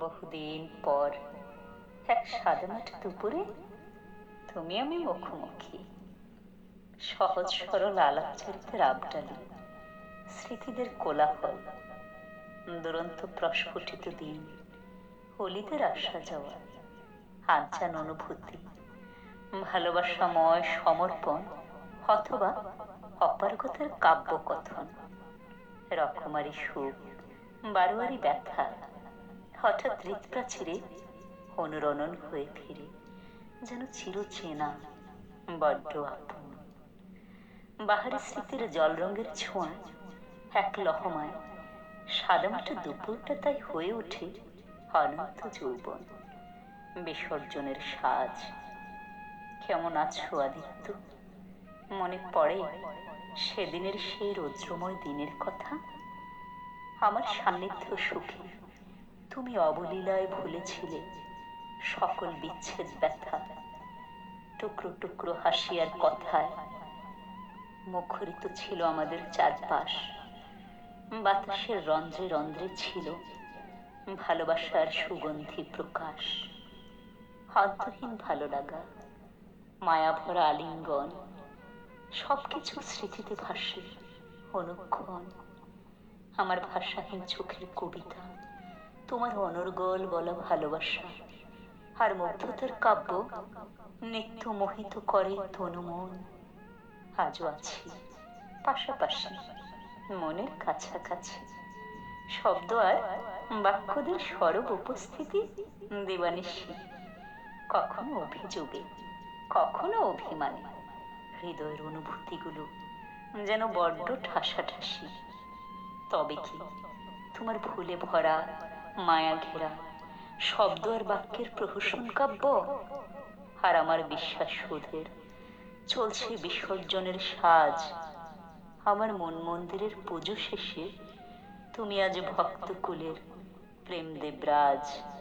বহুদিন পর এক সাদামাটা দুপুরে তুমি আমি মুখোমুখি। সহজ সরল আলাপচারিতার আবডালি স্মৃতিদের কোলাহল, দুরন্ত প্রস্ফুটিত দিন, হোলিদের আসা যাওয়া আঞ্চান অনুভূতি, ভালোবাসাময় সমর্পণ অথবা অপারগতার কাব্যকথন, রকমারি সুখ, বারোয়ারি ব্যথা হঠাৎ হৃৎপ্রাচীরে অনুরণন হয়ে ফিরে। যেন চিরচেনা বড্ড আপন। বাহারি স্মৃতির জল রঙের ছোঁয়ায় এক লহমায় সাদামাটা দুপুরটা তাই হয়ে ওঠে অনন্ত যৌবন। বিসর্জনের সাজ, কেমন আছো আদিত্য? মনে পড়ে সেদিনের সেই রৌদ্রময় দিনের কথা? আমার সান্নিধ্য সুখী। তুমি অবলীলায় ভুলেছিলে সকল বিচ্ছেদ ব্যথা। টুকরো টুকরো হাসিয়ার কথায় মুখরিত ছিল আমাদের চারপাশ। বাতাসের রন্ধ্রে রন্ধ্রে ছিল ভালোবাসার সুগন্ধি প্রকাশ। অন্তহীন ভালো লাগা, মায়াভরা আলিঙ্গন, সবকিছু স্মৃতিতে ভাসে, অনুক্ষণ। আমার ভাষাহীন চোখের কবিতা। তোমার অনর্গল বলা ভালোবাসা। আর মুগ্ধতার কাব্য নিত্য মোহিত করে তনু মন। আজও আছি, পাশাপাশি, মনের কাছাকাছি। শব্দ আর বাক্যদের সরব উপস্থিতি দেবানিশি কখনো অভিযোগে, কখনো অভিমানে, হৃদয়ের অনুভূতিগুলো যেন বড্ড ঠাসাঠাসি। তবে কি তোমার ভুলে ভরা মায়া ঘেরা, শব্দ আর বাক্যের প্রহসন কাব্য? আর আমার বিশ্বাস সুধের, চলছে বিসর্জনের সাজ। আমার মন মন্দিরের পুজো শেষে তুমি আজ ভক্ত কুলের প্রেম দেবরাজ।